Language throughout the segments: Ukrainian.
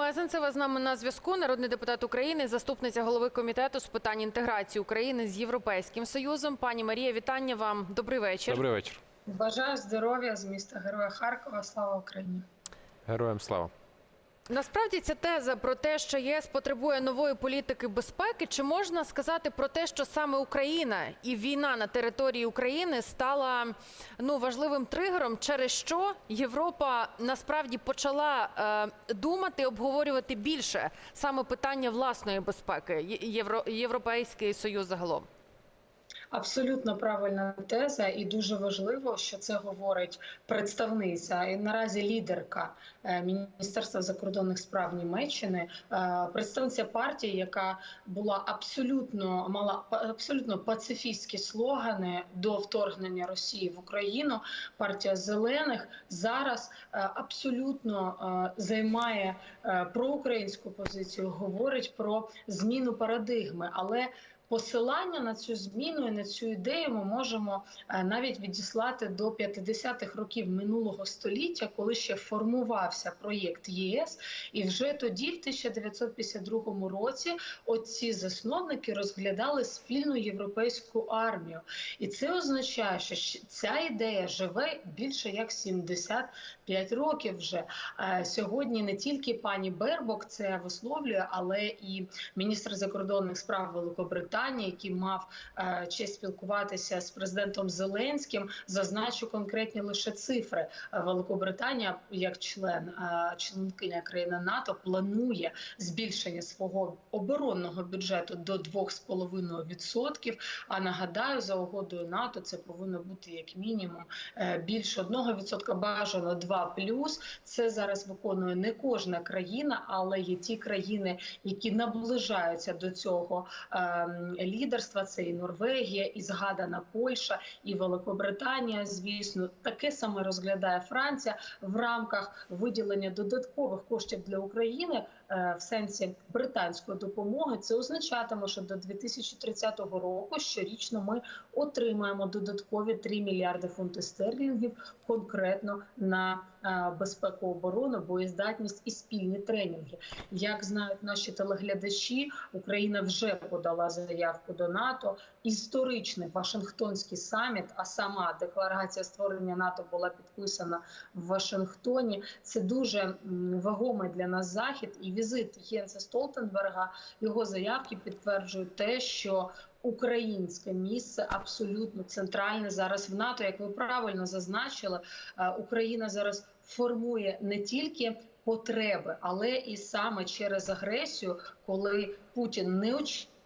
Мезенцева з нами на зв'язку. Народний депутат України, заступниця голови комітету з питань інтеграції України з Європейським Союзом. Пані Марія, вітання вам. Добрий вечір. Добрий вечір. Бажаю здоров'я з міста Героя Харкова. Слава Україні! Героям слава. Насправді ця теза про те, що ЄС потребує нової політики безпеки, чи можна сказати про те, що саме Україна і війна на території України стала ну важливим тригером, через що Європа насправді почала е, думати, обговорювати більше саме питання власної безпеки, Євро, Європейський Союз загалом. Абсолютно правильна теза, і дуже важливо, що це говорить представниця і наразі лідерка е, Міністерства закордонних справ Німеччини, е, представниця партії, яка була абсолютно мала абсолютно пацифістські слогани до вторгнення Росії в Україну. Партія зелених зараз е, абсолютно займає проукраїнську позицію, говорить про зміну парадигми, але Посилання на цю зміну і на цю ідею ми можемо е, навіть відіслати до 50-х років минулого століття, коли ще формувався проєкт ЄС, і вже тоді, в 1952 році, оці засновники розглядали спільну європейську армію, і це означає, що ця ідея живе більше як 75 років вже. Е, Сьогодні не тільки пані Бербок це висловлює, але і міністр закордонних справ Великобританії, який мав е, честь спілкуватися з президентом Зеленським, зазначу конкретні лише цифри. Е, Великобританія, як член е, членкиня країни НАТО, планує збільшення свого оборонного бюджету до 2,5%. А нагадаю, за угодою НАТО це повинно бути як мінімум більше 1%, бажано 2+. Це зараз виконує не кожна країна, але є ті країни, які наближаються до цього ем, лідерства. Це і Норвегія, і згадана Польща, і Великобританія. Звісно, таке саме розглядає Франція в рамках виділення додаткових коштів для України в сенсі британської допомоги. Це означатиме, що до 2030 року щорічно ми отримаємо додаткові 3 мільярди фунтів стерлінгів конкретно на е, безпеку оборону, боєздатність і спільні тренінги. Як знають наші телеглядачі, Україна вже подала заявку до НАТО. Історичний Вашингтонський саміт, а сама декларація створення НАТО була підписана в Вашингтоні. Це дуже вагомий для нас захід. І візит Єнса Столтенберга його заявки підтверджують те, що Українське місце абсолютно центральне зараз в НАТО. Як ви правильно зазначили, е, Україна зараз формує не тільки потреби, але і саме через агресію, коли Путін не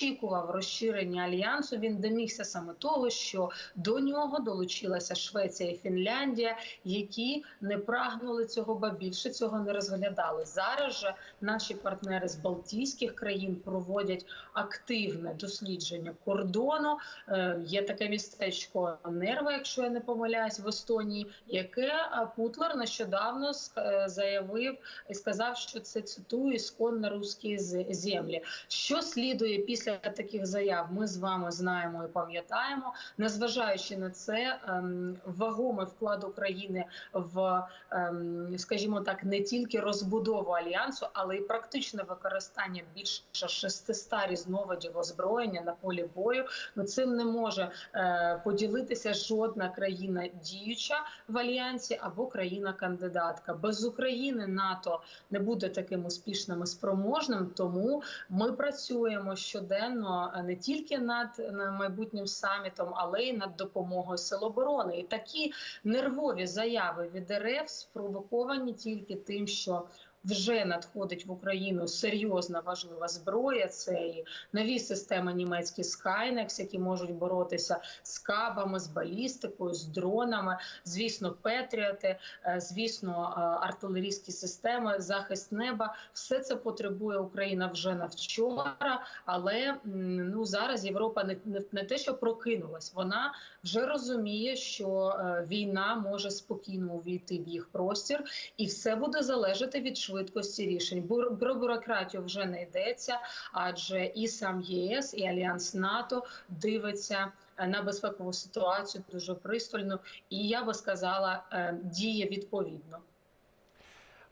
очікував розширення альянсу, він домігся саме того, що до нього долучилася Швеція і Фінляндія, які не прагнули цього, ба більше цього не розглядали. Зараз же наші партнери з Балтійських країн проводять активне дослідження кордону. Е, Є таке містечко Нерва, якщо я не помиляюсь, в Естонії, яке е, Путлер нещодавно е, заявив і сказав, що це цитую ісконно русські землі. Що слідує після таких заяв? Ми з вами знаємо і пам'ятаємо. Незважаючи на це, ем, вагомий вклад України в, ем, скажімо так, не тільки розбудову альянсу, але й практичне використання більше 600 різновидів озброєння на полі бою. Ну цим не може е, поділитися жодна країна діюча в альянсі або країна-кандидатка. Без України НАТО не буде таким успішним і спроможним. Тому ми працюємо щоденно е, не тільки над е, майбутнім самітом, але й над допомогою сил оборони. І такі нервові заяви від РФ спровоковані тільки тим, що вже надходить в Україну серйозна важлива зброя. Це і нові системи німецькі Skynex, які можуть боротися з кабами, з балістикою, з дронами. Звісно, Петріоти, е, звісно, е, артилерійські системи, захист неба. Все це потребує Україна вже на вчора. Але ну зараз Європа не, не, не те, що прокинулась, вона вже розуміє, що е, війна може спокійно увійти в їх простір, і все буде залежати від швидкості рішень. Про бюрократію вже не йдеться, адже і сам ЄС, і Альянс НАТО дивиться е, на безпекову ситуацію дуже пристально, і я би сказала, е, діє відповідно.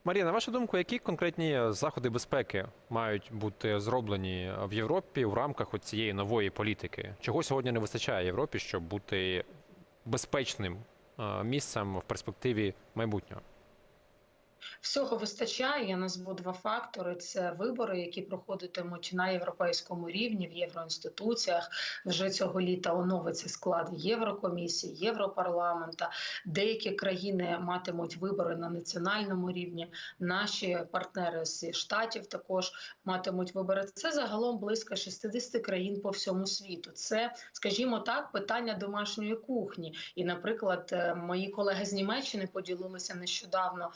Марія, на вашу думку, які конкретні заходи безпеки мають бути зроблені в Європі в рамках цієї нової політики? Чого сьогодні не вистачає Європі, щоб бути безпечним е, місцем в перспективі майбутнього? Всього вистачає. Я назву два фактори: це вибори, які проходитимуть на європейському рівні в євроінституціях. Вже цього літа оновиться склад Єврокомісії, Європарламента. Деякі країни матимуть вибори на національному рівні. Наші партнери з штатів також матимуть вибори. Це загалом близько 60 країн по всьому світу. Це, скажімо так, питання домашньої кухні. І, наприклад, е, мої колеги з Німеччини поділилися нещодавно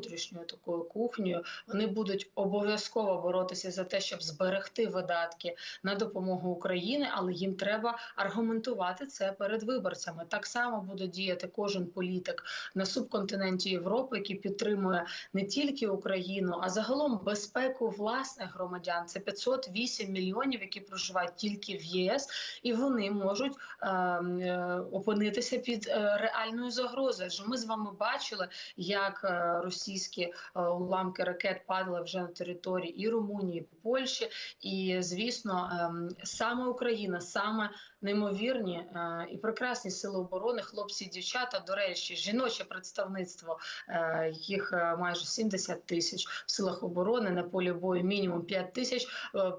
внутрішньою такою кухнею. Вони будуть обов'язково боротися за те, щоб зберегти видатки на допомогу Україні, але їм треба аргументувати це перед виборцями. Так само буде діяти кожен політик на субконтиненті Європи, який підтримує не тільки Україну, а загалом безпеку власних громадян. Це 508 мільйонів, які проживають тільки в ЄС, і вони можуть е, е, опинитися під е, реальною загрозою. Адже ми з вами бачили, як е, російські е, уламки ракет падали вже на території і Румунії, і Польщі. І звісно, ем, саме Україна, саме неймовірні е, і прекрасні сили оборони, хлопці і дівчата. До речі, жіноче представництво е, їх е, майже 70 тисяч в силах оборони на полі бою, мінімум 5 тисяч.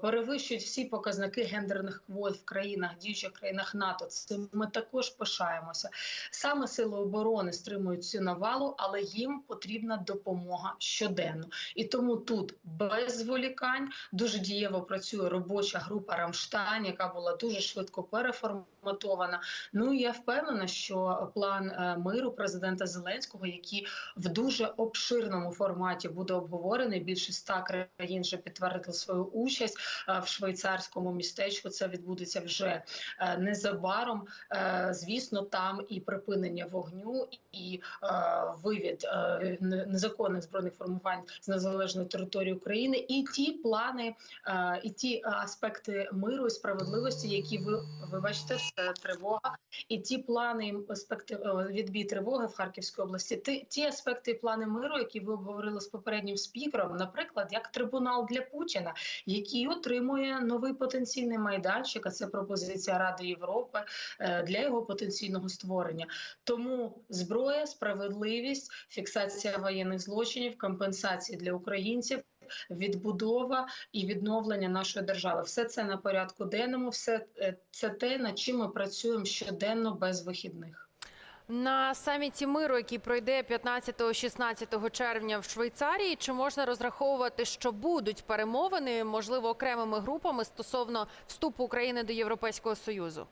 Перевищують всі показники гендерних квот в країнах, діючих країнах НАТО. Цим ми також пишаємося. Саме сили оборони стримують цю навалу, але їм потрібна допомога щоденно. І тому тут без зволікань дуже дієво працює робоча група Рамштайн, яка була дуже швидко переформатована. Ну я впевнена, що план е, миру президента Зеленського, який в дуже обширному форматі буде обговорений, більше ста країн вже підтвердили свою участь е, в швейцарському містечку. Це відбудеться вже е, незабаром. Звісно, там і припинення вогню, і вивід незаконних збройних формувань з незалежної території України, і ті плани, і ті аспекти миру і справедливості, які ви вибачте, це тривога, і ті плани аспекти е, відбій тривоги в Харківській області. Ті, ті аспекти і плани миру, які ви обговорили з попереднім спікером, наприклад, як трибунал для Путіна, який отримує новий потенційний майданчик. А це пропозиція Ради Європи е, для його потенційного створення. Тому зброя, справедливість, фіксація воєнних злочинів, компенсації для українців. Відбудова і відновлення нашої держави все це на порядку денному. Все е, це те, над чим ми працюємо щоденно без вихідних. На саміті миру, який пройде 15-16 червня в Швейцарії, чи можна розраховувати, що будуть перемовини, можливо, окремими групами стосовно вступу України до Європейського союзу?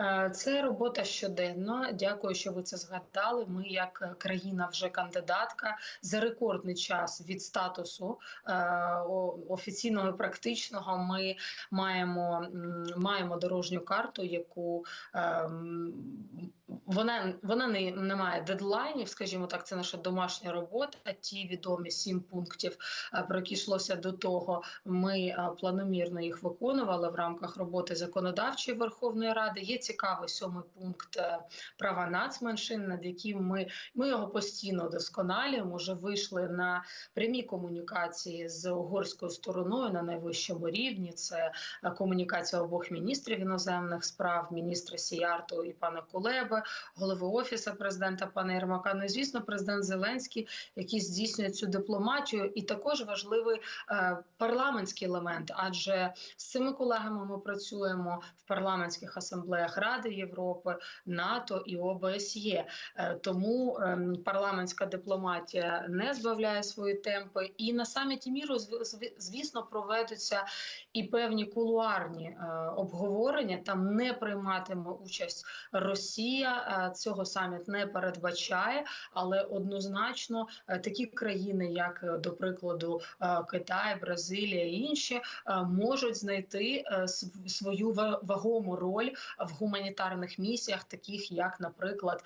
Е, Це робота щоденна. Дякую, що ви це згадали. Ми, як країна, вже кандидатка за рекордний час від статусу е, офіційного і практичного. Ми маємо, маємо дорожню карту, яку ем, вона, вона не, не має дедлайнів, скажімо так, це наша домашня робота. Ті відомі сім пунктів, е, про які йшлося до того, ми е, планомірно їх виконували в рамках роботи законодавчої Верховної Ради. Є цікавий сьомий пункт е, права нацменшин, над яким ми, ми його постійно досконалюємо. Вже вийшли на прямі комунікації з угорською стороною на найвищому рівні. Це комунікація обох міністрів іноземних справ, міністра Сіярту і пана Голови офісу президента пана Єрмака. Ну і звісно, президент Зеленський, який здійснює цю дипломатію, і також важливий е, парламентський елемент, адже з цими колегами ми працюємо в парламентських асамблеях Ради Європи, НАТО і ОБСЄ. Е, Тому ем, парламентська дипломатія не збавляє свої темпи. І на саміті міру зв- зв- звісно проведуться і певні кулуарні е, обговорення. Там не прийматиме участь Росія. Е, Цього саміт не передбачає, але однозначно е, такі країни, як е, до прикладу Китай, Бразилія і інші, можуть знайти свою вагому роль в гуманітарних місіях, таких як, наприклад,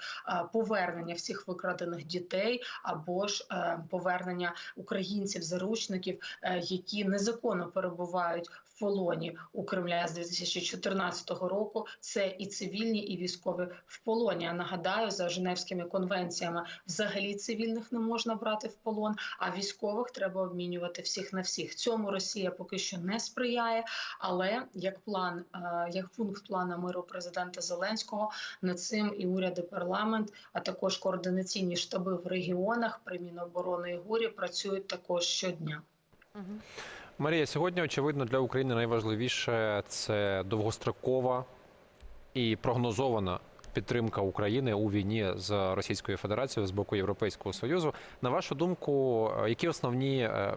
повернення всіх викрадених дітей або ж повернення українців-заручників, які незаконно перебувають в полоні у Кремля з 2014 року. Це і цивільні, і військові в полоні. Полоні. Я нагадаю, за Женевськими конвенціями взагалі цивільних не можна брати в полон, а військових треба обмінювати всіх на всіх. Цьому Росія поки що не сприяє. Але як план, е, як пункт плану миру президента Зеленського, над цим і уряд, і парламент, а також координаційні штаби в регіонах при Міноборони і ГУРі працюють також щодня. Марія, сьогодні, очевидно, для України найважливіше це довгострокова і прогнозована підтримка України у війні з Російською Федерацією з боку Європейського Союзу. На вашу думку, е, які основні е,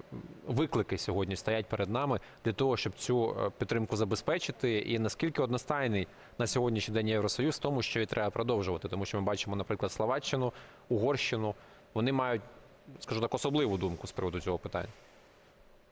виклики сьогодні стоять перед нами для того, щоб цю е, підтримку забезпечити, і наскільки одностайний на сьогоднішній день Євросоюз тому, що і треба продовжувати, тому що ми бачимо, наприклад, Словаччину, Угорщину. Вони мають, скажу так, особливу думку з приводу цього питання.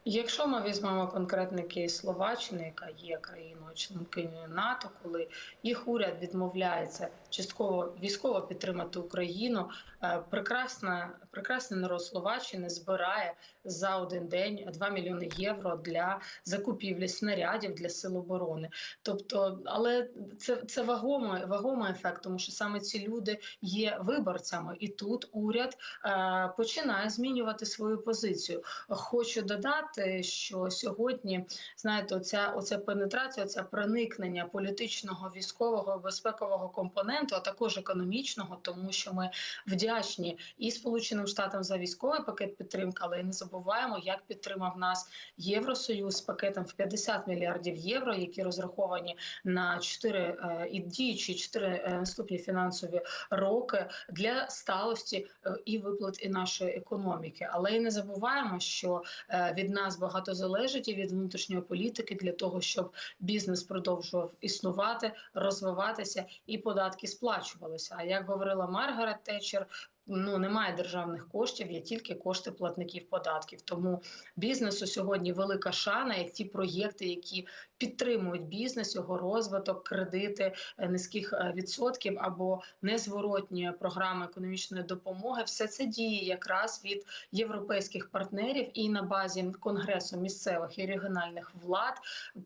Якщо ми візьмемо конкретний кейс Словаччини, яка є країною членкиною НАТО, коли їх уряд відмовляється частково військово підтримати Україну, е, прекрасна, прекрасний народ Словаччини збирає за один день 2 мільйони євро для закупівлі снарядів для сил оборони. Тобто, але це, це вагомий, вагомий ефект, тому що саме ці люди є виборцями, і тут уряд е, починає змінювати свою позицію. Хочу додати, що сьогодні знаєте, оця, оця пенетрація, оця проникнення політичного, військового, безпекового компоненту, а також економічного, тому що ми вдячні і Сполученим Штатам за військовий пакет підтримки, але і не забуваємо, як підтримав нас Євросоюз з пакетом в 50 мільярдів євро, які розраховані на 4 е, і діючі 4 е, наступні фінансові роки для сталості е, і виплат і нашої економіки. Але і не забуваємо, що е, від нас багато залежить і від внутрішньої політики для того, щоб бізнес продовжував існувати, розвиватися і податки сплачувалися. А як говорила Маргарет Тетчер, ну немає державних коштів, є тільки кошти платників податків. Тому бізнесу сьогодні велика шана, і ті проєкти, які підтримують бізнес, його розвиток, кредити е, низьких е, відсотків або незворотні програми економічної допомоги. Все це діє якраз від європейських партнерів і на базі конгресу місцевих і регіональних влад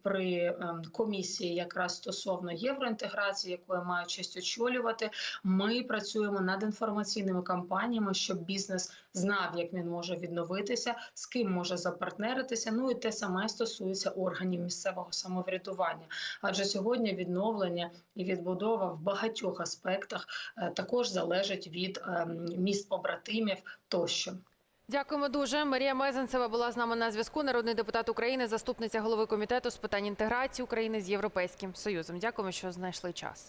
при ем, комісії, якраз стосовно євроінтеграції, яку я маю честь очолювати. Ми працюємо над інформаційними кампаніями, щоб бізнес знав, як він може відновитися, з ким може запартнеритися. Ну і те саме стосується органів місцевого самоврядування. Адже сьогодні відновлення і відбудова в багатьох аспектах е, також залежить від ем, міст побратимів тощо. Дякуємо дуже. Марія Мезенцева була з нами на зв'язку. Народний депутат України, заступниця голови комітету з питань інтеграції України з Європейським Союзом. Дякуємо, що знайшли час.